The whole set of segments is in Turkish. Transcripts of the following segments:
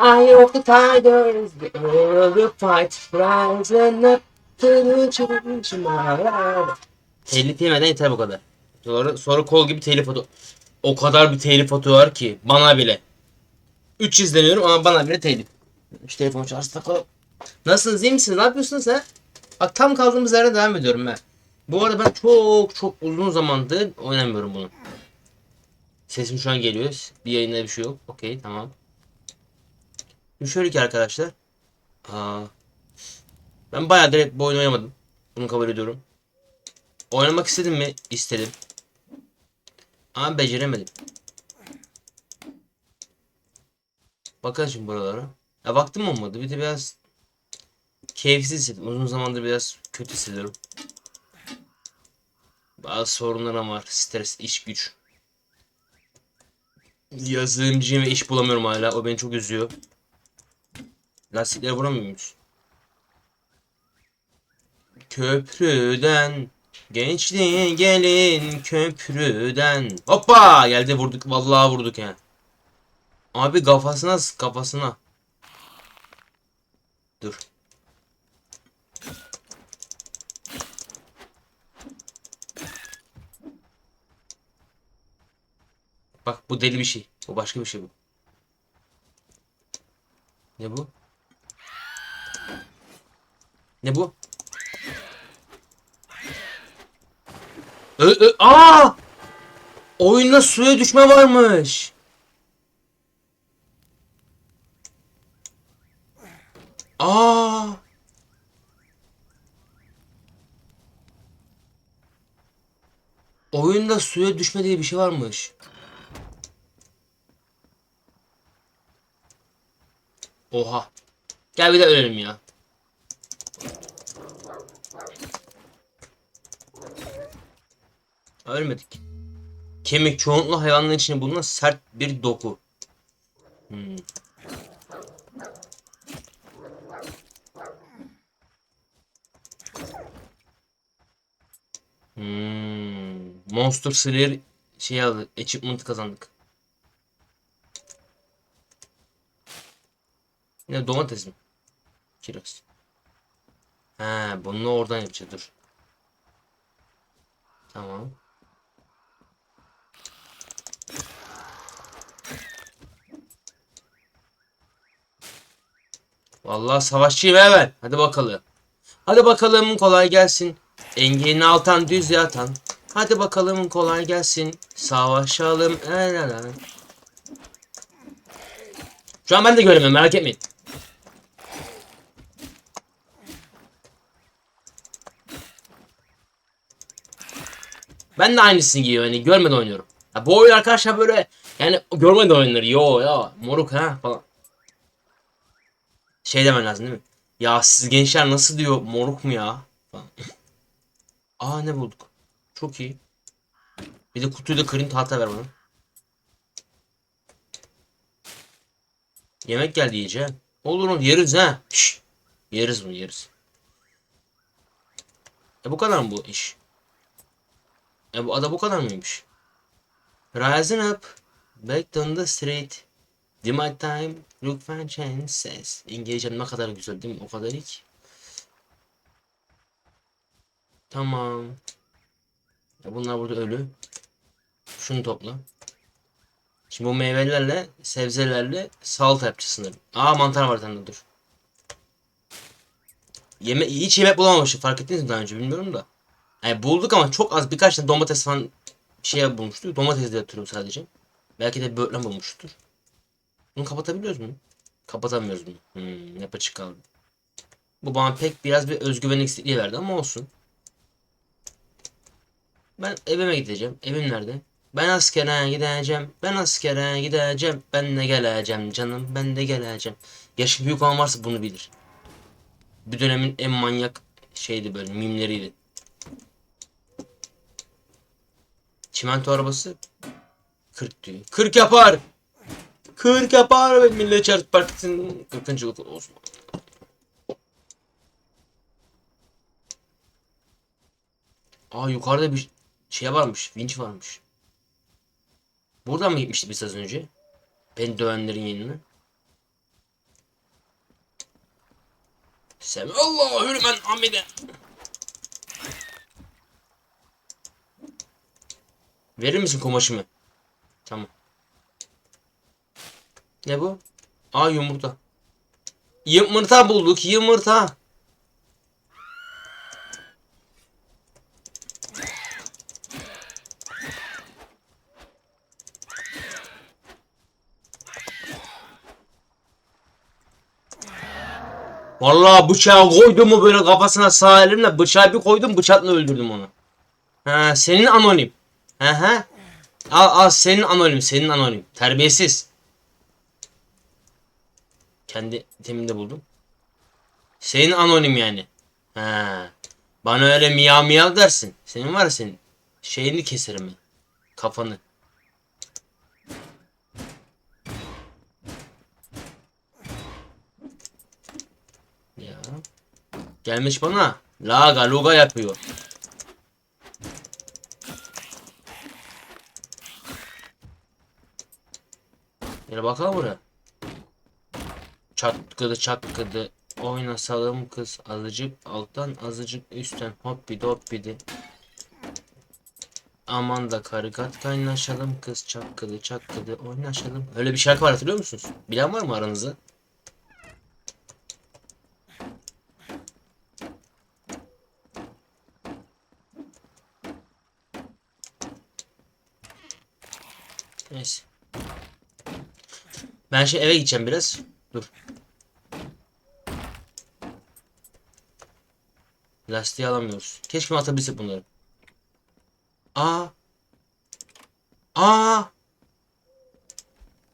Eye of the tigers, the world will fight, rising up to the challenge my Telif yemeden yeter bu kadar. Sonra, sonra kol gibi telif atı. O kadar bir telif atı var ki bana bile. 3 izleniyorum ama bana bile telif. Şu telefonu çalarsa takalım. Nasılsınız iyi misiniz? Ne yapıyorsunuz ha? Bak tam kaldığımız yerden devam ediyorum ben. Bu arada ben çok çok uzun zamandır oynamıyorum bunu. Sesim şu an geliyor. Bir yayında bir şey yok. Okey tamam. Şöyle ki arkadaşlar. Aa, ben bayağı direkt bu oyunu oynamadım. Bunu kabul ediyorum. Oynamak istedim mi? İstedim. Ama beceremedim. Bakın şimdi buralara. Ya baktım olmadı. Bir de biraz keyifsiz hissettim. Uzun zamandır biraz kötü hissediyorum. Bazı sorunlarım var. Stres, iş güç. Yazılımcıyım ve iş bulamıyorum hala. O beni çok üzüyor. Lastikleri vuramıyor muyuz? Köprüden Gençliğe gelin köprüden. Hoppa geldi vurduk vallahi vurduk ya. Abi kafasına kafasına. Dur. Bak bu deli bir şey. Bu başka bir şey bu. Ne bu? Ne bu? Ö, ö, aa! Oyunda suya düşme varmış. Aa! Oyunda suya düşme diye bir şey varmış. Oha. Gel bir de ölelim ya. Ölmedik. Kemik çoğunlukla hayvanların içinde bulunan sert bir doku. Hmm. Hmm. Monster Slayer şey aldı. Achievement kazandık. Ne domates mi? Kiraz. He, bunu oradan yapacağız dur. Tamam. Vallahi savaşçıyım hemen. Hadi bakalım. Hadi bakalım kolay gelsin. Engelini altan düz yatan. Hadi bakalım kolay gelsin. Savaşalım. Şu an ben de göremiyorum merak etmeyin. Ben de aynısını giyiyor yani görmeden oynuyorum. Ya bu oyun arkadaşlar böyle yani görmeden oynanır. Yo ya moruk ha falan. Şey demen lazım değil mi? Ya siz gençler nasıl diyor moruk mu ya? Aa ne bulduk? Çok iyi. Bir de kutuyu da kırayım tahta ver bana. Yemek geldi yiyeceğim. Olur mu? Yeriz ha. Şşş. Yeriz bunu yeriz. E bu kadar mı bu iş? E bu ada bu kadar mıymış? Rising up, back on the street. Did my time, look for chances. İngilizcem ne kadar güzel değil mi? O kadar iyi ki. Tamam. E bunlar burada ölü. Şunu topla. Şimdi bu meyvelerle, sebzelerle salata yapacağız. Aa mantar var tane dur. Yeme hiç yemek bulamamışım fark ettiniz mi daha önce bilmiyorum da. Yani bulduk ama çok az birkaç tane domates falan bir şey bulmuştuk. Domates diye hatırlıyorum sadece. Belki de böğürtlen bulmuştur. Bunu kapatabiliyoruz mu? Kapatamıyoruz bunu. Hmm, ne açık kaldı. Bu bana pek biraz bir özgüven eksikliği verdi ama olsun. Ben evime gideceğim. Evim nerede? Ben askere gideceğim. Ben askere gideceğim. Ben de geleceğim canım. Ben de geleceğim. Yaşı büyük olan varsa bunu bilir. Bir dönemin en manyak şeydi böyle mimleriydi. Çimento arabası 40 diyor. 40 yapar. 40 yapar ve Millet Çarşı Partisi'nin 40. yılı olsun. Aa yukarıda bir şey varmış. Vinç varmış. Buradan mı gitmişti biz az önce? Beni dövenlerin yanına. Semi Allah hürmen hamide. Verir misin kumaşımı? Tamam. Ne bu? Aa yumurta. Yumurta bulduk yumurta. Vallahi bıçağı koydum mu böyle kafasına sağ elimle bıçağı bir koydum bıçakla öldürdüm onu. Ha senin anonim. He he. Al al senin anonim senin anonim. Terbiyesiz. Kendi teminde buldum. Senin anonim yani. Ha. Bana öyle miyav miyav dersin. Senin var ya senin. Şeyini keserim ben. Kafanı. Ya. Gelmiş bana. Laga luga yapıyor. Gel bakalım buraya. Çatkıdı çatkıdı. Oynasalım kız azıcık alttan azıcık üstten hoppidi hoppidi. Aman da karı kat kaynaşalım kız çakkıdı çakkıdı oynaşalım. Öyle bir şarkı var hatırlıyor musunuz? Bilen var mı aranızda? Neyse. Ben şimdi eve gideceğim biraz. Dur. Lastiği alamıyoruz. Keşke atabilsek bunları. Aa. Aa.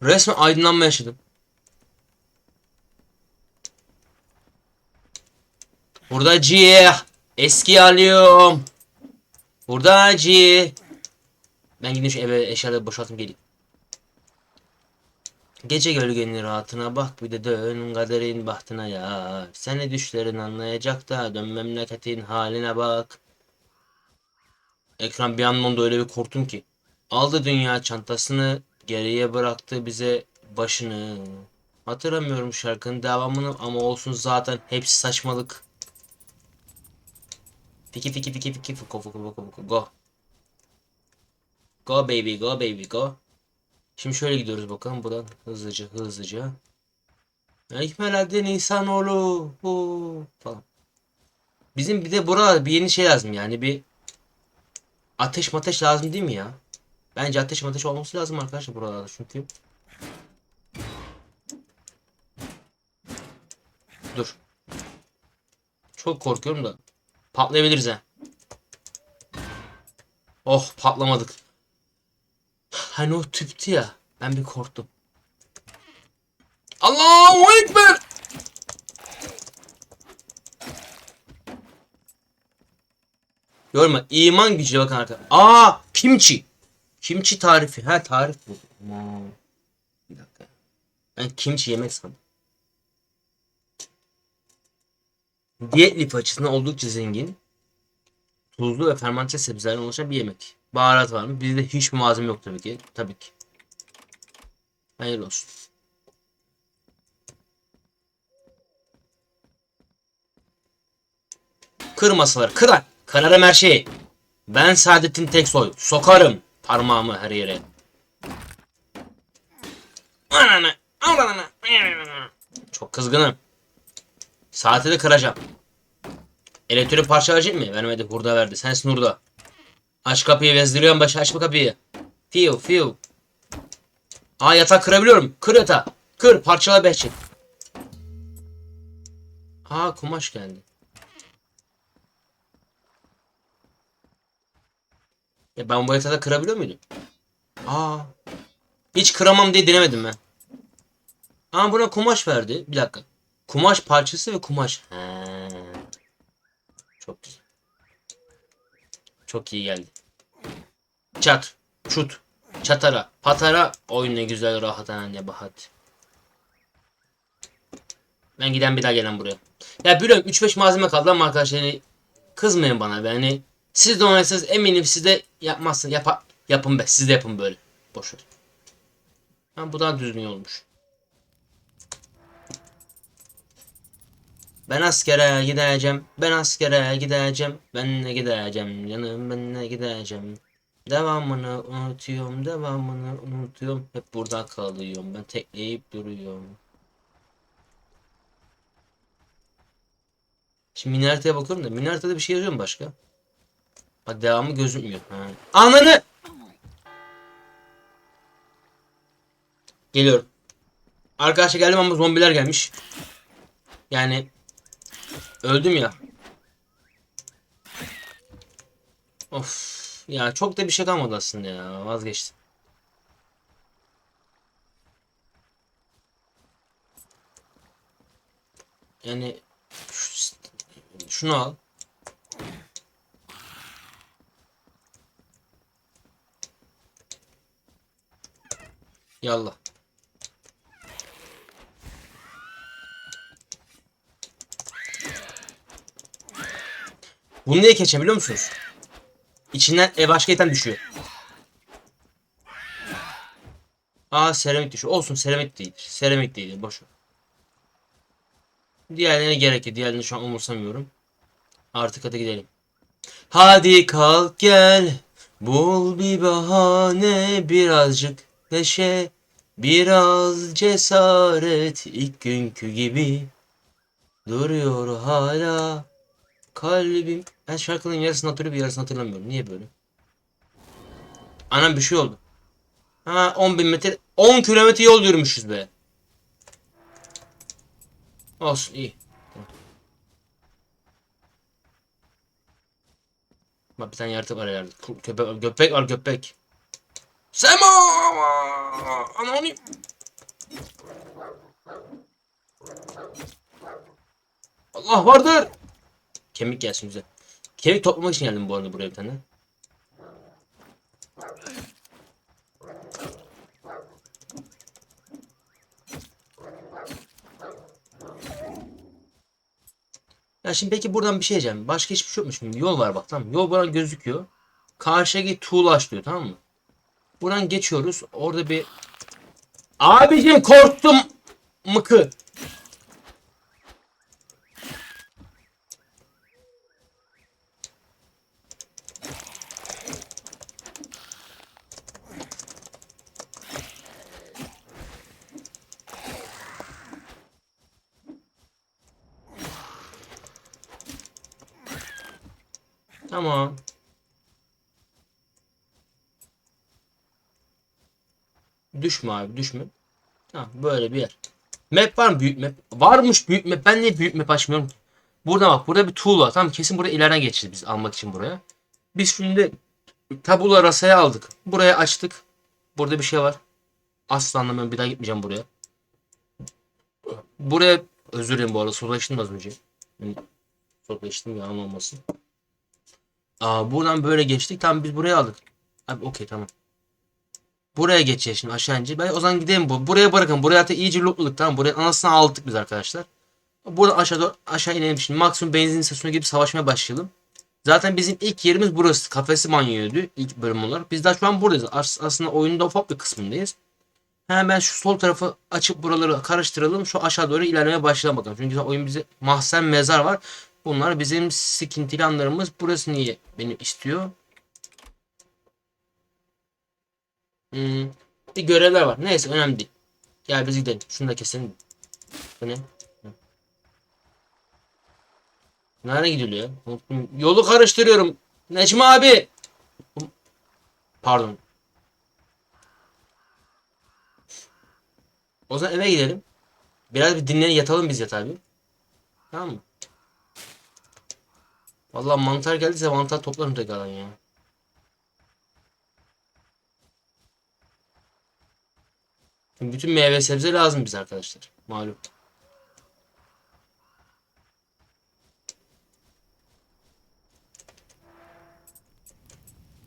Resmen aydınlanma yaşadım. Burada G. Eski alıyorum. Burada G. Ben gideyim şu eve eşyaları boşaltayım geleyim. Gece gölgenin rahatına bak bir de dön kaderin bahtına ya. Seni düşlerin anlayacak da dön memleketin haline bak. Ekran bir anlamda öyle bir korktum ki. Aldı dünya çantasını geriye bıraktı bize başını. Hatırlamıyorum şarkının devamını ama olsun zaten hepsi saçmalık. Fiki fiki fiki fiki fuko fuko fuko fuko go. Go baby go baby go. Şimdi şöyle gidiyoruz bakalım buradan hızlıca hızlıca. Ekmeledin insanoğlu hu falan. Bizim bir de burada bir yeni şey lazım yani bir ateş mateş lazım değil mi ya? Bence ateş mateş olması lazım arkadaşlar buralarda çünkü. Dur. Çok korkuyorum da patlayabiliriz ha. Oh patlamadık. Hani o tüptü ya. Ben bir korktum. Allahu Ekber. Yorma. iman gücüne bakın arkadaşlar. Aa kimçi. Kimçi tarifi. Ha tarif bu. Bir dakika. Ben kimçi yemek sandım. Diyet lif açısından oldukça zengin. Tuzlu ve fermente sebzelerden oluşan bir yemek. Baharat var mı? Bizde hiçbir malzeme yok tabii ki. Tabii ki. Hayırlı olsun. Kır masaları. Kırar. Kırarım her şeyi. Ben Saadettin Teksoy. Sokarım parmağımı her yere. Ananı. Ananı. Çok kızgınım. Saati de kıracağım. Elektrik parça verecek mi? Vermedi. Hurda verdi. Sensin hurda. Aç kapıyı vezdiriyorum başı. Aç bu kapıyı. Fiu fiu. Aa yatak kırabiliyorum. Kır yatağı. Kır. Parçala behçet. Aa kumaş geldi. Ya ben bu yatağı kırabiliyor muydum? Aa. Hiç kıramam diye denemedim ben. Aa buna kumaş verdi. Bir dakika. Kumaş parçası ve kumaş. He. Çok güzel. Çok iyi geldi. Çat, çut, çatara, patara. Oy ne güzel rahat anne bahat. Ben giden bir daha gelen buraya. Ya biliyorum 3-5 malzeme kaldı ama arkadaşlar yani kızmayın bana. Yani siz de oynarsanız eminim siz de yapmazsın. Yap yapın be. Siz de yapın böyle. Boş ver. Ha, bu daha düzgün olmuş. Ben askere gideceğim. Ben askere gideceğim. Ben ne gideceğim canım ben ne gideceğim. Devamını unutuyorum. Devamını unutuyorum. Hep burada kalıyorum. Ben tekleyip duruyorum. Şimdi Minarete'ye bakıyorum da Minarete'de bir şey yazıyor mu başka? Bak devamı gözükmüyor. Ha. Ananı! Geliyorum. Arkadaşlar geldim ama zombiler gelmiş. Yani öldüm ya. Of ya çok da bir şey kalmadı aslında ya vazgeçtim. Yani şu- şunu al. Yallah. Bunu niye geçeceğim biliyor musunuz? İçinden e, başka item düşüyor. Aa seramik düşüyor. Olsun seramik değildir. Seramik değildir. Boş ver. Diğerlerine gerek yok. Diğerlerini şu an umursamıyorum. Artık hadi gidelim. Hadi kalk gel. Bul bir bahane birazcık neşe. Biraz cesaret ilk günkü gibi. Duruyor hala kalbim. Ben şarkının yarısını hatırlıyorum yarısını hatırlamıyorum. Niye böyle? Anam bir şey oldu. Ha 10 bin metre 10 kilometre yol yürümüşüz be. Olsun iyi. Tamam. Bak bir tane yaratık var herhalde. Köpek, köpek var köpek. Sema! Anonim. Allah vardır. Kemik gelsin bize. Kemik toplamak için geldim bu arada buraya bir tane. Ya şimdi peki buradan bir şey diyeceğim. Başka hiçbir şey yokmuş. Şimdi yol var bak tamam? Yol buradan gözüküyor. Karşıya git tuğlaş diyor tamam mı? Buradan geçiyoruz. Orada bir... Abicim korktum. Mıkı. Tamam. Düşme abi düşme. Ha böyle bir yer. Map var mı büyük map? Varmış büyük map. Ben niye büyük map açmıyorum ki? Burada bak burada bir tool var. Tamam kesin burada ileriden geçeceğiz biz almak için buraya. Biz şimdi tabula rasaya aldık. Buraya açtık. Burada bir şey var. Asla anlamıyorum. Bir daha gitmeyeceğim buraya. Buraya özür dilerim bu arada. İçtim az önce. İçtim yalan olmasın. Aa, buradan böyle geçtik. Tamam biz buraya aldık. Abi okey tamam. Buraya geçeceğiz şimdi aşağı ince. Ben o zaman gidelim bu. Buraya bırakın. Buraya hatta iyice loopladık tamam. Buraya anasını aldık biz arkadaşlar. Buradan aşağı doğru aşağı inelim şimdi. Maksimum benzin istasyonuna gidip savaşmaya başlayalım. Zaten bizim ilk yerimiz burası. Kafesi manyoydu ilk bölüm olarak. Biz daha şu an buradayız. As- aslında oyunun da ufak bir kısmındayız. Hemen şu sol tarafı açıp buraları karıştıralım. Şu aşağı doğru ilerlemeye başlayalım bakalım. Çünkü oyun bize mahzen mezar var. Bunlar bizim sıkıntılı anlarımız. Burası niye beni istiyor? Hmm, bir görevler var. Neyse önemli değil. Gel biz gidelim. Şunu da keselim. Bu ne? Nereye gidiliyor? Unuttum. Yolu karıştırıyorum. Necmi abi. Pardon. O zaman eve gidelim. Biraz bir dinlenin yatalım biz yatağa bir. Tamam mı? Vallahi mantar geldiyse mantar toplarım tekrardan ya. Bütün meyve sebze lazım bize arkadaşlar. Malum.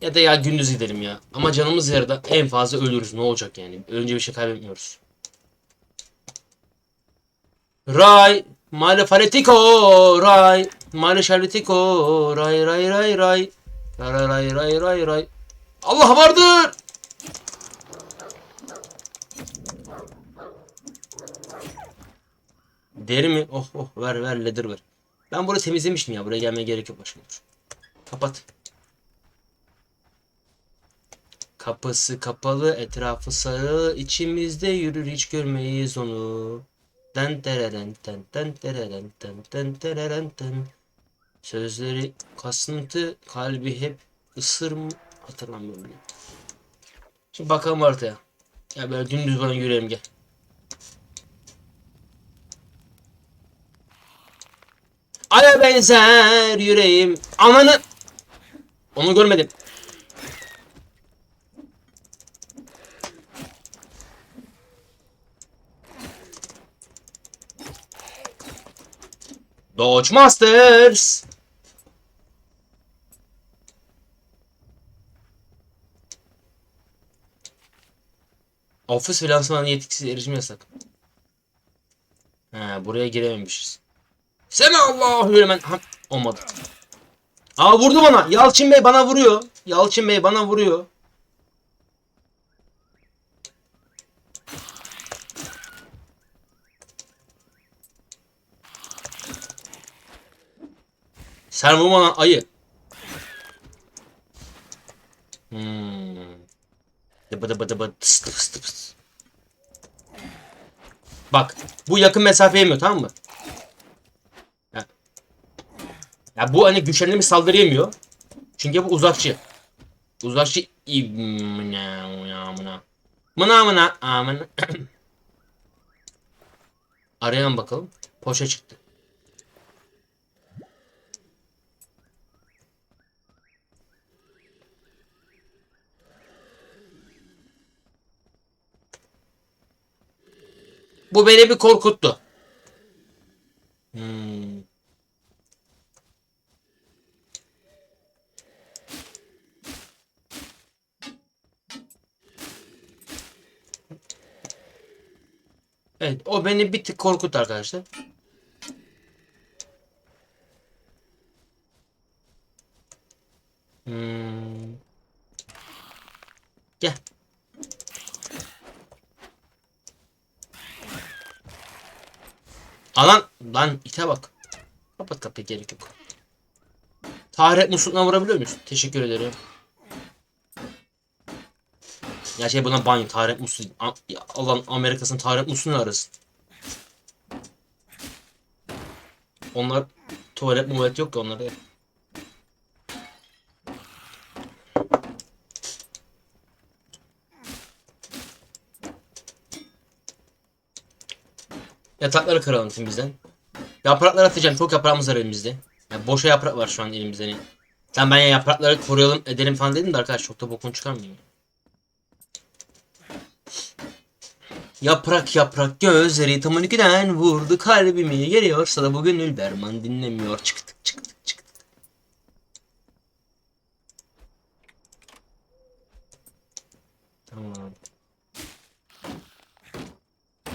Ya da ya gündüz gidelim ya. Ama canımız yarıda en fazla ölürüz. Ne olacak yani? Önce bir şey kaybetmiyoruz. Ray, male faletico, ray, male şarletico, ray ray ray ray, ray ray ray ray ray. Allah vardır. Deri mi? Oh oh ver ver leather ver. Ben burayı temizlemiştim ya. Buraya gelmeye gerek yok başka dur. Kapat. Kapısı kapalı, etrafı sarı, içimizde yürür hiç görmeyiz onu. Den tereren ten ten tereren ten ten tereren ten. Sözleri kasıntı, kalbi hep ısır mı? Hatırlamıyorum. Şimdi bakalım haritaya. Ya böyle dümdüz bana yürüyelim gel. Aya benzer yüreğim. Ananı. Onu görmedim. Dodge Masters. Ofis finansman yetkisiz erişim yasak. He, buraya girememişiz. Semi Allahu hemen olmadı. Aa vurdu bana. Yalçın Bey bana vuruyor. Yalçın Bey bana vuruyor. Sen vurma lan ayı. Hmm. Bak bu yakın mesafe yemiyor tamam mı? Ya. Ya bu hani güçlendirme saldırı yemiyor. Çünkü bu uzakçı. Uzakçı İmna mına mına. Mına mına. Arayan bakalım. Poşa çıktı. Bu beni bir korkuttu. Hmm. Evet o beni bir tık korkuttu arkadaşlar. Hmm. Gel. Alan lan ite bak. Kapat kapıyı gerek yok. Taharet musluğuna vurabiliyor muyuz? Teşekkür ederim. Ya şey buna banyo. A- ya Allah'ın Amerika'sının taharet musluğunu arasın. Onlar tuvalet muvalet yok ki onlarda. ya. Yatakları kıralım şimdi bizden. Yapraklar atacağım. Çok yaprağımız var elimizde. Yani boşa yaprak var şu an elimizde. Yani. Ben ya yaprakları koruyalım edelim falan dedim de arkadaş çok da bokunu çıkarmayayım. Yaprak yaprak gözleri tam 12'den vurdu kalbimi geliyorsa da bu gönül derman dinlemiyor çıktık çıktık çıktık. Tamam.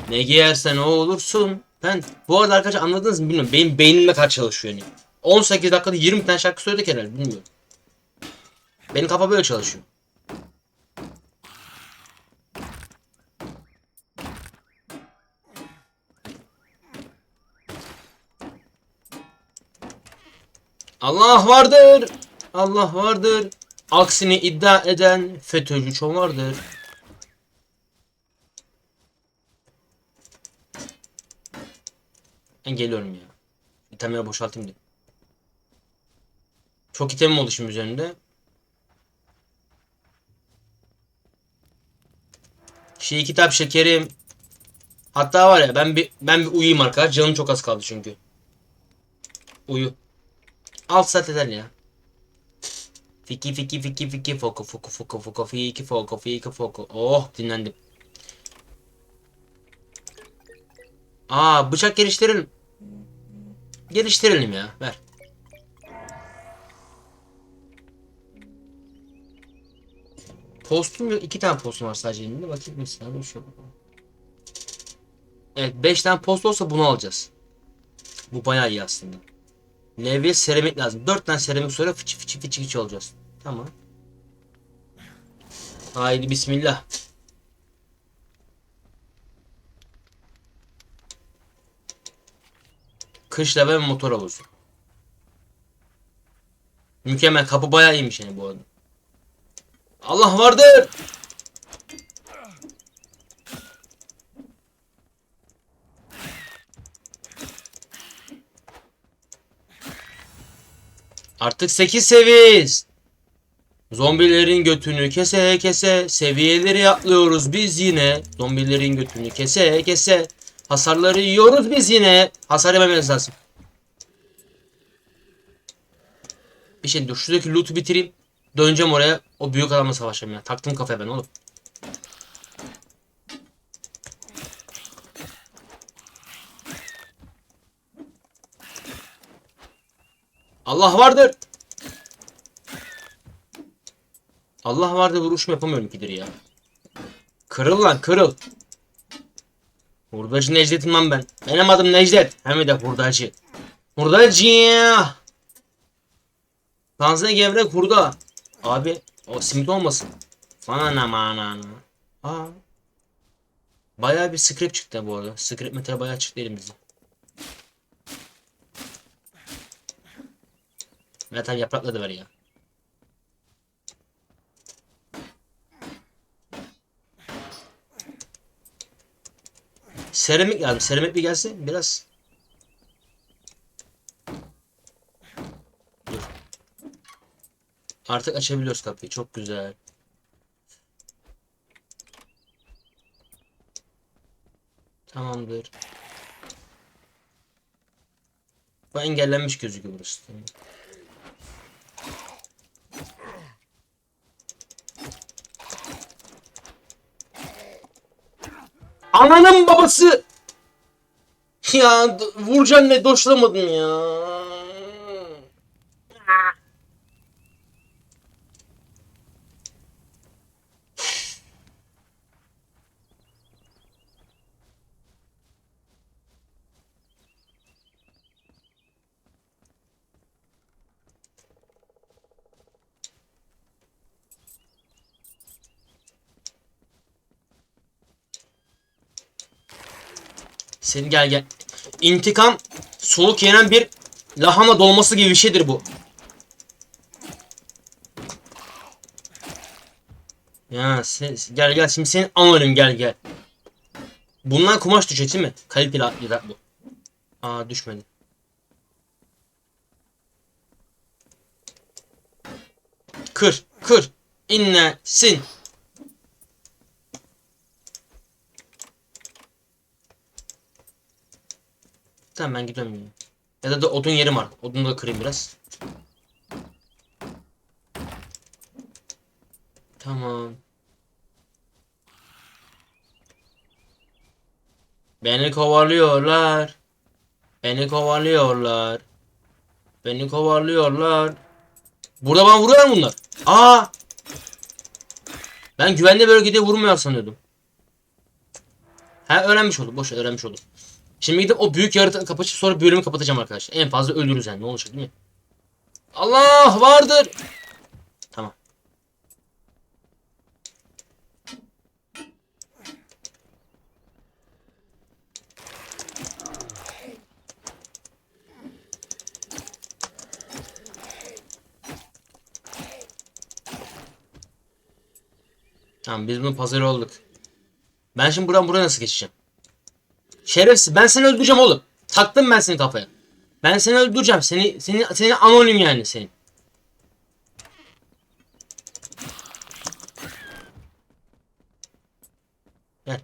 Ne giyersen o olursun. Ben bu arada arkadaşlar anladınız mı bilmiyorum. Benim beynimle kaç çalışıyor yani. 18 dakikada 20 tane şarkı söyledik herhalde bilmiyorum. Benim kafa böyle çalışıyor. Allah vardır. Allah vardır. Aksini iddia eden FETÖ'cü çomardır. Ben geliyorum ya. İtemleri boşaltayım diye. Çok itemim oldu şimdi üzerinde. Şey kitap şekerim. Hatta var ya ben bir ben bir uyuyayım arkadaş. Canım çok az kaldı çünkü. Uyu. Alt saat eder ya. Fiki fiki fiki fiki foku foku foku foku fiki foku fiki foku. Oh dinlendim. Aa bıçak geliştirelim. Geliştirelim ya. Ver. Postum yok. iki tane postum var sadece elimde. Bakayım saniye şu. Evet 5 tane post olsa bunu alacağız. Bu bayağı iyi aslında. Levye seramik lazım. 4 tane seramik sonra fıçı fıçı fıçı fıçı olacağız. Tamam. Haydi bismillah. Kış lava ve motor havuzu. Mükemmel. Kapı bayağı iyiymiş yani bu arada. Allah vardır. Artık 8 seviyeyiz. Zombilerin götünü kese kese seviyeleri atlıyoruz biz yine. Zombilerin götünü kese kese hasarları yiyoruz biz yine. Hasar yememeniz lazım. Bir şey dur şuradaki loot'u bitireyim. Döneceğim oraya. O büyük adamla savaşacağım ya. Taktım kafaya ben oğlum. Allah vardır. Allah vardır vuruş mu yapamıyorum kidir ya. Kırıl lan kırıl. Hurdacı Necdet'im lan ben. Benim adım Necdet. Hem de hurdacı. Hurdacı. Tanzanya gevrek hurda. Abi o simit olmasın. Ana mana. Aa. Bayağı bir script çıktı bu arada. Script metal bayağı çıktı elimizde. Metal yaprakla da ya. Seramik lazım. Seramik bir gelse biraz. Dur. Artık açabiliyoruz kapıyı. Çok güzel. Tamamdır. Bu engellenmiş gözüküyor burası. Tamam. Ananın babası. Ya vuracaksın ne doşlamadın ya. Sen gel gel. İntikam soluk yenen bir lahana dolması gibi bir şeydir bu. Ya sen, gel gel şimdi senin anlarım gel gel. Bundan kumaş düşecek mi? Kaliteli atlayacak bu. Aa düşmedi. Kır kır. İnlesin. Tamam ben gidiyorum yine. Ya da, da odun yerim var. Odunu da kırayım biraz. Tamam. Beni kovalıyorlar. Beni kovalıyorlar. Beni kovalıyorlar. Burada bana vuruyorlar mı bunlar? Aa! Ben güvenli bölgede vurmuyor sanıyordum. Ha öğrenmiş oldum. Boş öğrenmiş oldum. Şimdi gidip o büyük yaratığı kapatıp sonra bölümü kapatacağım arkadaşlar. En fazla öldürürüz yani ne olacak değil mi? Allah vardır. Tamam. Tamam biz bunun pazarı olduk. Ben şimdi buradan buraya nasıl geçeceğim? Şerefsiz ben seni öldüreceğim oğlum. Taktım ben seni kafaya. Ben seni öldüreceğim. Seni seni seni anonim yani senin. Gel.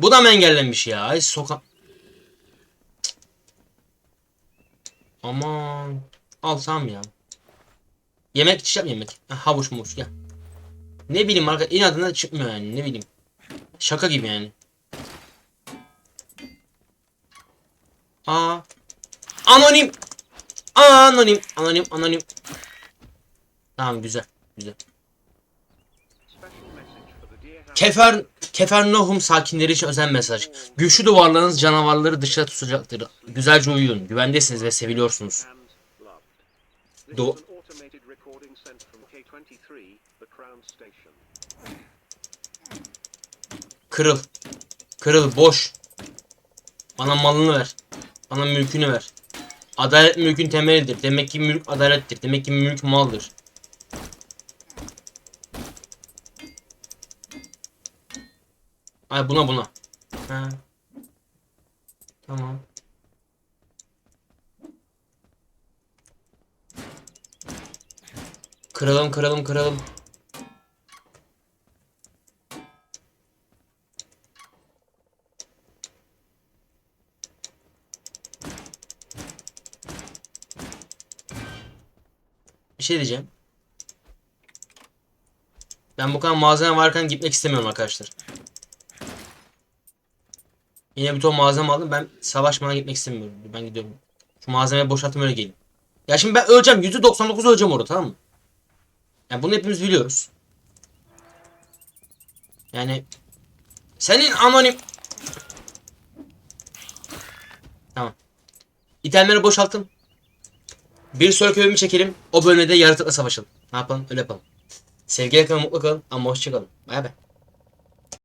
Bu da mı engellenmiş ya? Ay soka. Aman. Al tamam ya. Yemek içeceğim yemek. Ha, havuç muş gel. Ne bileyim arka inadına çıkmıyor yani ne bileyim. Şaka gibi yani. Aa. Anonim. Anonim. Anonim. Anonim. Tamam güzel. Güzel. Kefer Kefernohum sakinleri için özel mesaj. Güçlü duvarlarınız canavarları dışarı tutacaktır. Güzelce uyuyun. Güvendesiniz ve seviliyorsunuz. Do- Kırıl. Kırıl boş. Bana malını ver. Bana mülkünü ver. Adalet mülkün temelidir. Demek ki mülk adalettir. Demek ki mülk maldır. Ay buna buna. Ha. Tamam. Kıralım kıralım kıralım. Bir şey diyeceğim. Ben bu kadar malzeme varken gitmek istemiyorum arkadaşlar. Yine bir ton malzeme aldım. Ben savaşmadan gitmek istemiyorum. Ben gidiyorum. Şu malzemeyi boşaltayım öyle geleyim. Ya şimdi ben öleceğim. %99 öleceğim orada tamam mı? Yani bunu hepimiz biliyoruz. Yani senin anonim Tamam. İtemleri boşaltın. Bir sonraki bölümü çekelim. O bölümde yaratıkla savaşalım. Ne yapalım? Öyle yapalım. Sevgiyle kalın, mutlu kalın ama hoşça kalın. Bay bay.